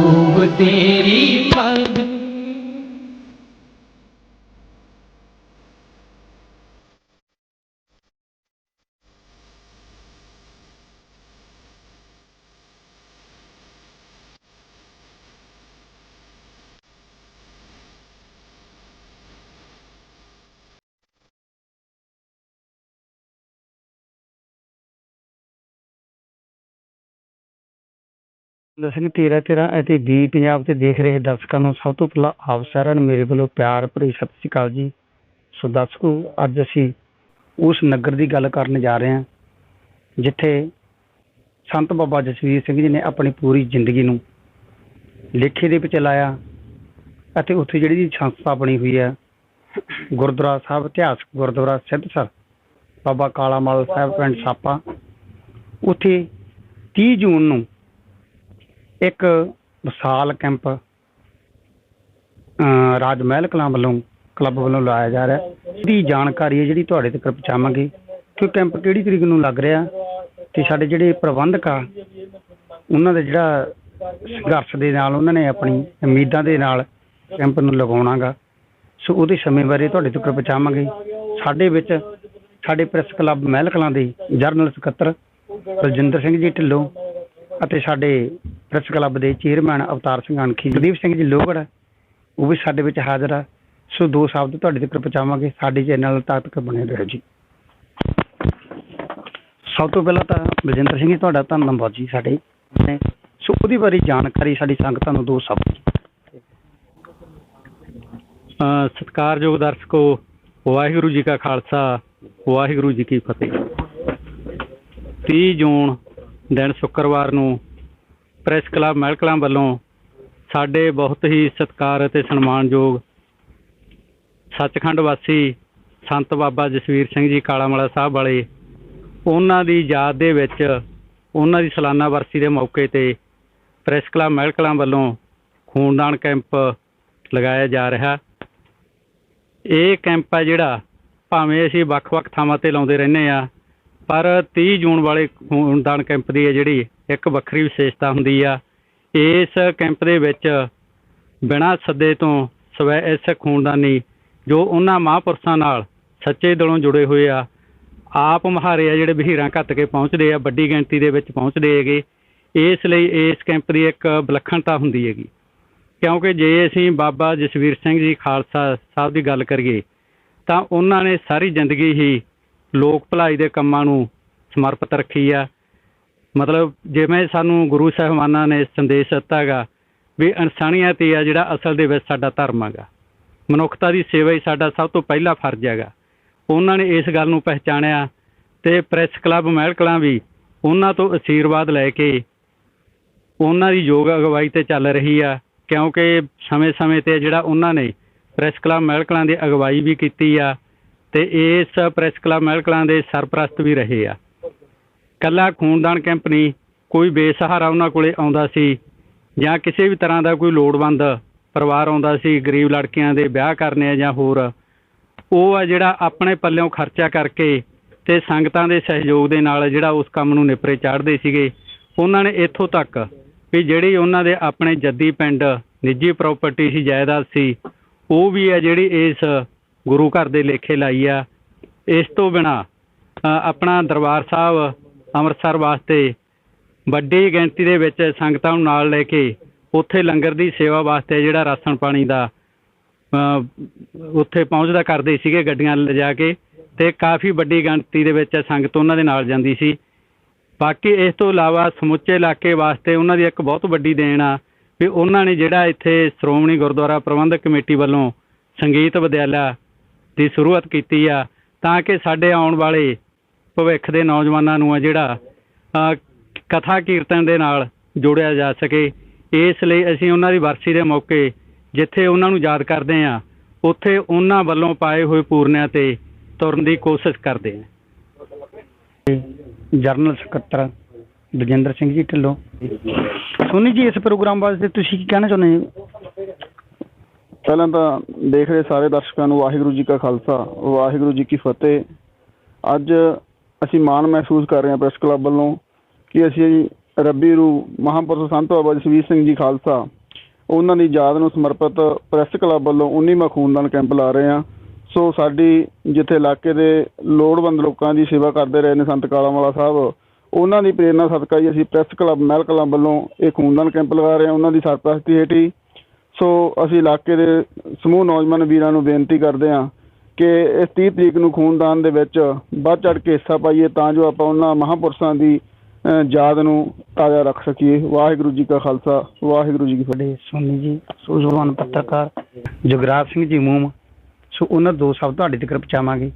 खूब तेरी पग ਸਿੰਘ ਤੇਰਾ ਤੇਰਾ ਅਤੇ ਬੀ ਪੰਜਾਬ ਤੇ ਦੇਖ ਰਹੇ ਦਰਸ਼ਕਾਂ ਨੂੰ ਸਭ ਤੋਂ ਪਹਿਲਾਂ ਆਪ ਸਾਰਿਆਂ ਨੂੰ ਮੇਰੇ ਵੱਲੋਂ ਪਿਆਰ ਭਰੀ ਸਤਿ ਸ਼੍ਰੀ ਅਕਾਲ ਜੀ। ਸੋ ਦਰਸ਼ਕੋ, ਅੱਜ ਅਸੀਂ ਉਸ ਨਗਰ ਦੀ ਗੱਲ ਕਰਨ ਜਾ ਰਹੇ ਹਾਂ, ਜਿੱਥੇ ਸੰਤ ਬਾਬਾ ਜਸਵੀਰ ਸਿੰਘ ਜੀ ਨੇ ਆਪਣੀ ਪੂਰੀ ਜ਼ਿੰਦਗੀ ਨੂੰ ਲੇਖੇ ਦੇ ਵਿੱਚ ਲਾਇਆ ਅਤੇ ਉੱਥੇ ਜਿਹੜੀ ਸੰਸਥਾ ਬਣੀ ਹੋਈ ਹੈ, ਗੁਰਦੁਆਰਾ ਸਾਹਿਬ, ਇਤਿਹਾਸਕ ਗੁਰਦੁਆਰਾ ਸਿੱਧਸਰ ਬਾਬਾ ਕਾਲਾ ਮਲ ਸਾਹਿਬ ਪਿੰਡ ਸਾਪਾ, ਉੱਥੇ 30 ਜੂਨ ਨੂੰ ਇੱਕ ਵਿਸ਼ਾਲ ਕੈਂਪ, ਅਹ ਰਾਜ ਮਹਿਲ ਕਲਾਂ ਵੱਲੋਂ, ਕਲੱਬ ਵੱਲੋਂ ਲਾਇਆ ਜਾ ਰਿਹਾ ਹੈ। ਇਹਦੀ ਜਾਣਕਾਰੀ ਹੈ ਜਿਹੜੀ ਤੁਹਾਡੇ ਤੱਕ ਪਹੁੰਚਾਵਾਂਗੇ ਕਿ ਕੈਂਪ ਕਿਹੜੀ ਤਰੀਕ ਨੂੰ ਲੱਗ ਰਿਹਾ ਤੇ ਸਾਡੇ ਜਿਹੜੇ ਪ੍ਰਬੰਧਕ ਆ, ਉਹਨਾਂ ਦਾ ਜਿਹੜਾ ਸੰਘਰਸ਼ ਦੇ ਨਾਲ ਉਹਨਾਂ ਨੇ ਆਪਣੀ ਉਮੀਦਾਂ ਦੇ ਨਾਲ ਕੈਂਪ ਨੂੰ ਲਗਾਉਣਾਗਾ ਸੋ ਉਹਦੇ ਸਮੇਂ ਬਾਰੇ ਤੁਹਾਡੇ ਤੱਕ ਪਹੁੰਚਾਵਾਂਗੇ ਸਾਡੇ ਵਿੱਚ ਸਾਡੇ ਪ੍ਰੈਸ ਕਲੱਬ ਮਹਿਲ ਕਲਾਂ ਦੇ ਜਰਨਲ ਸਕੱਤਰ ਬਲਜਿੰਦਰ ਸਿੰਘ ਜੀ ਢਿੱਲੋਂ ਅਤੇ ਸਾਡੇ ਪ੍ਰੈਸ ਕਲੱਬ ਦੇ ਚੇਅਰਮੈਨ ਅਵਤਾਰ ਸਿੰਘ ਅਣਖੀ ਗੁਰਦੀਪ ਸਿੰਘ ਜੀ ਲੋਹਗੜ ਉਹ ਵੀ ਸਾਡੇ ਵਿੱਚ ਹਾਜ਼ਰ ਆ। ਸੋ ਦੋ ਸ਼ਬਦ ਤੁਹਾਡੇ ਤੱਕ ਪਹੁੰਚਾਵਾਂਗੇ, ਸਾਡੇ ਚੈਨਲ ਤੱਕ ਬਣੇ ਰਹੋ ਜੀ। ਸਭ ਤੋਂ ਪਹਿਲਾਂ ਤਾਂ ਬਲਜਿੰਦਰ ਸਿੰਘ ਜੀ, ਤੁਹਾਡਾ ਧੰਨਵਾਦ ਜੀ ਸਾਡੇ। ਸੋ ਉਹਦੀ ਬਾਰੇ ਜਾਣਕਾਰੀ, ਸਾਡੀ ਸੰਗਤਾਂ ਨੂੰ ਦੋ ਸ਼ਬਦ ਸਤਿਕਾਰਯੋਗ ਦਰਸ਼ਕੋ, ਵਾਹਿਗੁਰੂ ਜੀ ਕਾ ਖਾਲਸਾ, ਵਾਹਿਗੁਰੂ ਜੀ ਕੀ ਫਤਿਹ। 30 ਜੂਨ, ਦਿਨ ਸ਼ੁੱਕਰਵਾਰ ਨੂੰ ਪ੍ਰੈਸ ਕਲੱਬ ਮਹਿਲਕਲਾਂ ਵੱਲੋਂ ਸਾਡੇ ਬਹੁਤ ਹੀ ਸਤਿਕਾਰ ਅਤੇ ਸਨਮਾਨਯੋਗ ਸੱਚਖੰਡ ਵਾਸੀ ਸੰਤ ਬਾਬਾ ਜਸਵੀਰ ਸਿੰਘ ਜੀ ਕਾਲਾਮਲਾ ਸਾਹਿਬ ਵਾਲੇ ਉਹਨਾਂ ਦੀ ਯਾਦ ਦੇ ਵਿੱਚ, ਉਹਨਾਂ ਦੀ ਸਾਲਾਨਾ ਵਰਸੀ ਦੇ ਮੌਕੇ ਤੇ ਪ੍ਰੈਸ ਕਲੱਬ ਮਹਿਲਕਲਾਂ ਵੱਲੋਂ ਖੂਨਦਾਨ ਕੈਂਪ ਲਗਾਇਆ ਜਾ ਰਿਹਾ। ਇਹ ਕੈਂਪ ਆ ਜਿਹੜਾ ਭਾਵੇਂ ਅਸੀਂ ਵੱਖ-ਵੱਖ ਥਾਵਾਂ ਤੇ ਲਾਉਂਦੇ ਰਹਿੰਦੇ ਆ ਪਰ 30 ਜੂਨ ਵਾਲੇ ਖੂਨਦਾਨ ਕੈਂਪ ਦੀ ਹੈ ਜਿਹੜੀ ਇੱਕ ਵੱਖਰੀ ਵਿਸ਼ੇਸ਼ਤਾ ਹੁੰਦੀ ਆ, ਇਸ ਕੈਂਪ ਦੇ ਵਿੱਚ ਬਿਨਾਂ ਸੱਦੇ ਤੋਂ ਸਵੈ ਇਸ ਖੂਨਦਾਨੀ ਜੋ ਉਹਨਾਂ ਮਹਾਂਪੁਰਸ਼ਾਂ ਨਾਲ ਸੱਚੇ ਦਿਲੋਂ ਜੁੜੇ ਹੋਏ ਆ, ਆਪ ਮਹਾਰੇ ਆ ਜਿਹੜੇ ਬਹੀਰਾਂ ਘੱਟ ਕੇ ਪਹੁੰਚਦੇ ਆ, ਵੱਡੀ ਗਿਣਤੀ ਦੇ ਵਿੱਚ ਪਹੁੰਚਦੇ ਹੈਗੇ, ਇਸ ਲਈ ਇਸ ਕੈਂਪ ਦੀ ਇੱਕ ਵਿਲੱਖਣਤਾ ਹੁੰਦੀ ਹੈਗੀ। ਕਿਉਂਕਿ ਜੇ ਅਸੀਂ ਬਾਬਾ ਜਸਵੀਰ ਸਿੰਘ ਜੀ ਖਾਲਸਾ ਸਾਹਿਬ ਦੀ ਗੱਲ ਕਰੀਏ, ਤਾਂ ਉਹਨਾਂ ਨੇ ਸਾਰੀ ਜ਼ਿੰਦਗੀ ਹੀ ਲੋਕ ਭਲਾਈ ਦੇ ਕੰਮਾਂ ਨੂੰ ਸਮਰਪਿਤ ਰੱਖੀ ਆ। ਮਤਲਬ ਜਿਵੇਂ ਸਾਨੂੰ ਗੁਰੂ ਸਾਹਿਬਾਨਾਂ ਨੇ ਸੰਦੇਸ਼ ਦਿੱਤਾ ਗਾ ਵੀ ਇਨਸਾਨੀਅਤ ਹੀ ਆ ਜਿਹੜਾ ਅਸਲ ਦੇ ਵਿੱਚ ਸਾਡਾ ਧਰਮ ਹੈਗਾ। ਮਨੁੱਖਤਾ ਦੀ ਸੇਵਾ ਹੀ ਸਾਡਾ ਸਭ ਤੋਂ ਪਹਿਲਾ ਫਰਜ਼ ਹੈਗਾ। ਉਹਨਾਂ ਨੇ ਇਸ ਗੱਲ ਨੂੰ ਪਹਿਚਾਣਿਆ ਤੇ ਪ੍ਰੈਸ ਕਲੱਬ ਮਹਿਲਕਲਾਂ ਵੀ ਉਹਨਾਂ ਤੋਂ ਅਸ਼ੀਰਵਾਦ ਲੈ ਕੇ ਉਹਨਾਂ ਦੀ ਯੋਗ ਅਗਵਾਈ ਤੇ ਚੱਲ ਰਹੀ ਆ, ਕਿਉਂਕਿ ਸਮੇਂ-ਸਮੇਂ ਤੇ ਜਿਹੜਾ ਉਹਨਾਂ ਨੇ ਪ੍ਰੈਸ ਕਲੱਬ ਮਹਿਲਕਲਾਂ ਦੀ ਅਗਵਾਈ ਵੀ ਕੀਤੀ ਆ ਤੇ ਇਸ ਪ੍ਰੈਸ ਕਲੱਬ ਮਹਿਲਕਲਾਂ ਦੇ ਸਰਪ੍ਰਸਤ ਵੀ ਰਹੇ ਆ। ਕੱਲਾ ਖੂਨਦਾਨ ਕੈਂਪ ਨਹੀਂ, ਕੋਈ ਬੇਸਹਾਰਾ ਉਹਨਾਂ ਕੋਲੇ ਆਉਂਦਾ ਸੀ ਜਾਂ ਕਿਸੇ ਵੀ ਤਰ੍ਹਾਂ ਦਾ ਕੋਈ ਲੋੜਵੰਦ ਪਰਿਵਾਰ ਆਉਂਦਾ ਸੀ, ਗਰੀਬ ਲੜਕੀਆਂ ਦੇ ਵਿਆਹ ਕਰਨੇ ਆ ਜਾਂ ਹੋਰ, ਉਹ ਆ ਜਿਹੜਾ ਆਪਣੇ ਪੱਲਿਓਂ ਖਰਚਾ ਕਰਕੇ ਤੇ ਸੰਗਤਾਂ ਦੇ ਸਹਿਯੋਗ ਦੇ ਨਾਲ ਜਿਹੜਾ ਉਸ ਕੰਮ ਨੂੰ ਨਿਪਰੇ ਚਾੜਦੇ ਸੀਗੇ, ਉਹਨਾਂ ਨੇ ਇੱਥੋਂ ਤੱਕ ਵੀ ਜਿਹੜੀ ਉਹਨਾਂ ਦੇ ਆਪਣੇ ਜੱਦੀ ਪਿੰਡ, ਨਿੱਜੀ ਪ੍ਰਾਪਰਟੀ ਸੀ, ਜਾਇਦਾਦ ਸੀ, ਉਹ ਵੀ ਹੈ ਜਿਹੜੀ ਇਸ ਗੁਰੂ ਘਰ ਦੇ ਲੇਖੇ ਲਾਈ ਆ। ਇਸ ਤੋਂ ਬਿਨਾ ਆਪਣਾ ਦਰਬਾਰ ਸਾਹਿਬ ਅੰਮ੍ਰਿਤਸਰ ਵਾਸਤੇ ਵੱਡੀ ਗਿਣਤੀ ਦੇ ਵਿੱਚ ਸੰਗਤਾਂ ਨੂੰ ਨਾਲ ਲੈ ਕੇ ਉੱਥੇ ਲੰਗਰ ਦੀ ਸੇਵਾ ਵਾਸਤੇ ਜਿਹੜਾ ਰਾਸ਼ਨ ਪਾਣੀ ਦਾ ਉੱਥੇ ਪਹੁੰਚਦਾ ਕਰਦੇ ਸੀਗੇ ਗੱਡੀਆਂ ਲਿਜਾ ਕੇ ਤੇ ਕਾਫੀ ਵੱਡੀ ਗਿਣਤੀ ਦੇ ਵਿੱਚ ਸੰਗਤ ਉਹਨਾਂ ਦੇ ਨਾਲ ਜਾਂਦੀ ਸੀ। ਬਾਕੀ ਇਸ ਤੋਂ ਇਲਾਵਾ ਸਮੁੱਚੇ ਇਲਾਕੇ ਵਾਸਤੇ ਉਹਨਾਂ ਦੀ ਇੱਕ ਬਹੁਤ ਵੱਡੀ ਦੇਣ ਆ ਵੀ ਉਹਨਾਂ ਨੇ ਜਿਹੜਾ ਇੱਥੇ ਸ਼੍ਰੋਮਣੀ ਗੁਰਦੁਆਰਾ ਪ੍ਰਬੰਧਕ ਕਮੇਟੀ ਵੱਲੋਂ ਸੰਗੀਤ ਵਿਦਿਆਲਾ ਦੀ ਸ਼ੁਰੂਆਤ ਕੀਤੀ ਆ, ਤਾਂ ਕਿ ਸਾਡੇ ਆਉਣ ਵਾਲੇ ਭਵਿੱਖ ਦੇ ਨੌਜਵਾਨਾਂ ਨੂੰ ਆ ਜਿਹੜਾ ਕਥਾ ਕੀਰਤਨ ਦੇ ਨਾਲ ਜੋੜਿਆ ਜਾ ਸਕੇ। ਇਸ ਲਈ ਅਸੀਂ ਉਹਨਾਂ ਦੀ ਵਰਸੀ ਦੇ ਮੌਕੇ ਜਿੱਥੇ ਉਹਨਾਂ ਨੂੰ ਯਾਦ ਕਰਦੇ ਆ, ਉੱਥੇ ਉਹਨਾਂ ਵੱਲੋਂ ਪਾਏ ਹੋਏ ਪੂਰਨਿਆਂ ਤੇ ਤੁਰਨ ਦੀ ਕੋਸ਼ਿਸ਼ ਕਰਦੇ ਆ। ਜਰਨਲ ਸਕੱਤਰ ਬਲਜਿੰਦਰ ਸਿੰਘ ਜੀ ਢਿੱਲੋਂ। ਸੋਨੀ ਜੀ, ਇਸ ਪ੍ਰੋਗਰਾਮ ਵਾਸਤੇ ਤੁਸੀਂ ਕੀ ਕਹਿਣਾ ਚਾਹੁੰਦੇ ਹੋ? ਪਹਿਲਾਂ ਤਾਂ ਦੇਖ ਰਹੇ ਸਾਰੇ ਦਰਸ਼ਕਾਂ ਨੂੰ ਵਾਹਿਗੁਰੂ ਜੀ ਕਾ ਖਾਲਸਾ, ਵਾਹਿਗੁਰੂ ਜੀ ਕੀ ਫਤਿਹ। ਅੱਜ ਅਸੀਂ ਮਾਣ ਮਹਿਸੂਸ ਕਰ ਰਹੇ ਹਾਂ ਪ੍ਰੈਸ ਕਲੱਬ ਵੱਲੋਂ ਕਿ ਅਸੀਂ ਰੱਬੀ ਰੂ ਮਹਾਂਪੁਰਸ਼ ਸੰਤ ਬਾਬਾ ਜਸਵੀਰ ਸਿੰਘ ਜੀ ਖਾਲਸਾ, ਉਹਨਾਂ ਦੀ ਯਾਦ ਨੂੰ ਸਮਰਪਿਤ ਪ੍ਰੈਸ ਕਲੱਬ ਵੱਲੋਂ 19ਵਾਂ ਖੂਨਦਾਨ ਕੈਂਪ ਲਾ ਰਹੇ ਹਾਂ। ਸੋ ਸਾਡੀ ਜਿੱਥੇ ਇਲਾਕੇ ਦੇ ਲੋੜਵੰਦ ਲੋਕਾਂ ਦੀ ਸੇਵਾ ਕਰਦੇ ਰਹੇ ਨੇ ਸੰਤ ਕਾਲਾਵਾਲਾ ਸਾਹਿਬ, ਉਹਨਾਂ ਦੀ ਪ੍ਰੇਰਣਾ ਸਦਕਾ ਹੀ ਅਸੀਂ ਪ੍ਰੈਸ ਕਲੱਬ ਮਹਿਲ ਕਲਾਂ ਵੱਲੋਂ ਇਹ ਖੂਨਦਾਨ ਕੈਂਪ ਲਗਾ ਰਹੇ ਹਾਂ। ਉਹਨਾਂ ਦੀ ਸਰਪ੍ਰਸਤੀ ਹੇਠ ਹੀ ਸੋ ਅਸੀਂ ਇਲਾਕੇ ਦੇ ਸਮੂਹ ਨੌਜਵਾਨ ਵੀਰਾਂ ਨੂੰ ਬੇਨਤੀ ਕਰਦੇ ਹਾਂ ਕਿ ਇਸ 30 ਤਰੀਕ ਨੂੰ ਖੂਨਦਾਨ ਦੇ ਵਿੱਚ ਵੱਧ ਚੜ ਕੇ ਹਿੱਸਾ ਪਾਈਏ ਤਾਂ ਜੋ ਆਪਾਂ ਉਹਨਾਂ ਮਹਾਂਪੁਰਸ਼ਾਂ ਦੀ ਯਾਦ ਨੂੰ ਤਾਜ਼ਾ ਰੱਖ ਸਕੀਏ। ਵਾਹਿਗੁਰੂ ਜੀ ਕਾ ਖਾਲਸਾ, ਵਾਹਿਗੁਰੂ ਜੀ ਕੀ ਫਤਿਹ। ਸੋਨੀ ਜੀ, ਸੂਝਵਾਨ ਪੱਤਰਕਾਰ ਜਗਰਾਜ ਸਿੰਘ ਜੀ ਮੂਮ ਸੋ ਉਹਨਾਂ ਦੋ ਸ਼ਬਦ ਤੁਹਾਡੇ ਤੱਕ ਪਹੁੰਚਾਵਾਂਗੇ।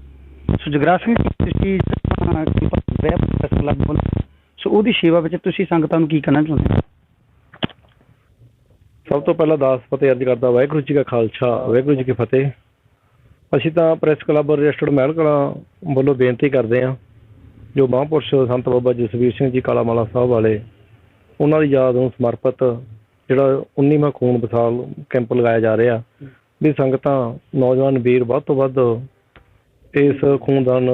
ਸੋ ਜਗਰਾਜ ਸਿੰਘ ਜੀ, ਤੁਸੀਂ ਵੈਬ ਕਲੱਬ ਸੋ ਉਹਦੀ ਸੇਵਾ ਵਿੱਚ ਤੁਸੀਂ ਸੰਗਤਾਂ ਨੂੰ ਕੀ ਕਹਿਣਾ ਚਾਹੁੰਦੇ ਹੋ? ਸਭ ਤੋਂ ਪਹਿਲਾਂ ਦਾਸ ਫਤਿਹ ਅਰਜ਼ ਕਰਦਾ, ਵਾਹਿਗੁਰੂ ਜੀ ਕਾ ਖਾਲਸਾ, ਵਾਹਿਗੁਰੂ ਜੀ ਕੀ ਫਤਿਹ। ਅਸੀਂ ਤਾਂ press club registered Mehal Kalan ਵੱਲੋਂ ਬੇਨਤੀ ਕਰਦੇ ਹਾਂ, ਜੋ ਮਹਾਂਪੁਰਸ਼ ਸੰਤ ਬਾਬਾ ਜਸਵੀਰ ਸਿੰਘ ਜੀ ਕਾਲਾਮਾਲਾ ਸਾਹਿਬ ਵਾਲੇ, ਉਹਨਾਂ ਦੀ ਯਾਦ ਨੂੰ ਸਮਰਪਿਤ ਜਿਹੜਾ 19ਵਾਂ ਖੂਨ ਵਿਸਾਲ ਕੈਂਪ ਲਗਾਇਆ ਜਾ ਰਿਹਾ, ਵੀ ਸੰਗਤਾਂ, ਨੌਜਵਾਨ ਵੀਰ ਵੱਧ ਤੋਂ ਵੱਧ ਇਸ ਖੂਨਦਾਨ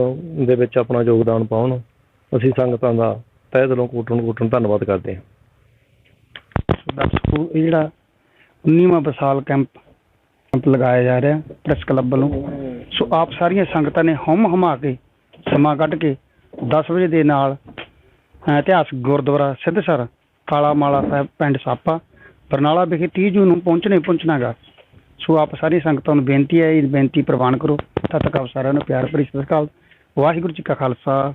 ਦੇ ਵਿੱਚ ਆਪਣਾ ਯੋਗਦਾਨ ਪਾਉਣ। ਅਸੀਂ ਸੰਗਤਾਂ ਦਾ ਤਹਿ ਦਿਲੋਂ ਕੋਟਣ ਕੋਟਣ ਧੰਨਵਾਦ ਕਰਦੇ ਹਾਂ। ਦਰਸ਼ਕੋ ਇਹ ਜਿਹੜਾ 19ਵਾਂ ਵਿਸਾਲ ਕੈਂਪ ਕੈਂਪ ਲਗਾਇਆ ਜਾ ਰਿਹਾ ਪ੍ਰੈਸ ਕਲੱਬ ਵੱਲੋਂ। ਸੋ ਆਪ ਸਾਰੀਆਂ ਸੰਗਤਾਂ ਨੇ ਹਮ ਹਮਾ ਕੇ ਸਮਾਂ ਕੱਢ ਕੇ 10 ਵਜੇ ਦੇ ਨਾਲ ਇਤਿਹਾਸ ਗੁਰਦੁਆਰਾ ਸਿੱਧਸਰ ਕਾਲਾ ਮਾਲਾ ਸਾਹਿਬ, ਪਿੰਡ ਸਾਪਾ, ਬਰਨਾਲਾ ਵਿਖੇ 30 ਜੂਨ ਨੂੰ ਪਹੁੰਚਣੇ ਪਹੁੰਚਣਾਗਾ ਸੋ ਆਪ ਸਾਰੀ ਸੰਗਤਾਂ ਨੂੰ ਬੇਨਤੀ ਹੈ, ਇਹ ਬੇਨਤੀ ਪ੍ਰਵਾਨ ਕਰੋ। ਤਦ ਤੱਕ ਆਪ ਸਾਰਿਆਂ ਨੂੰ ਪਿਆਰ ਭਰੀ ਸਤਿ ਸ਼੍ਰੀ ਅਕਾਲ। ਵਾਹਿਗੁਰੂ ਜੀ ਕਾ ਖਾਲਸਾ।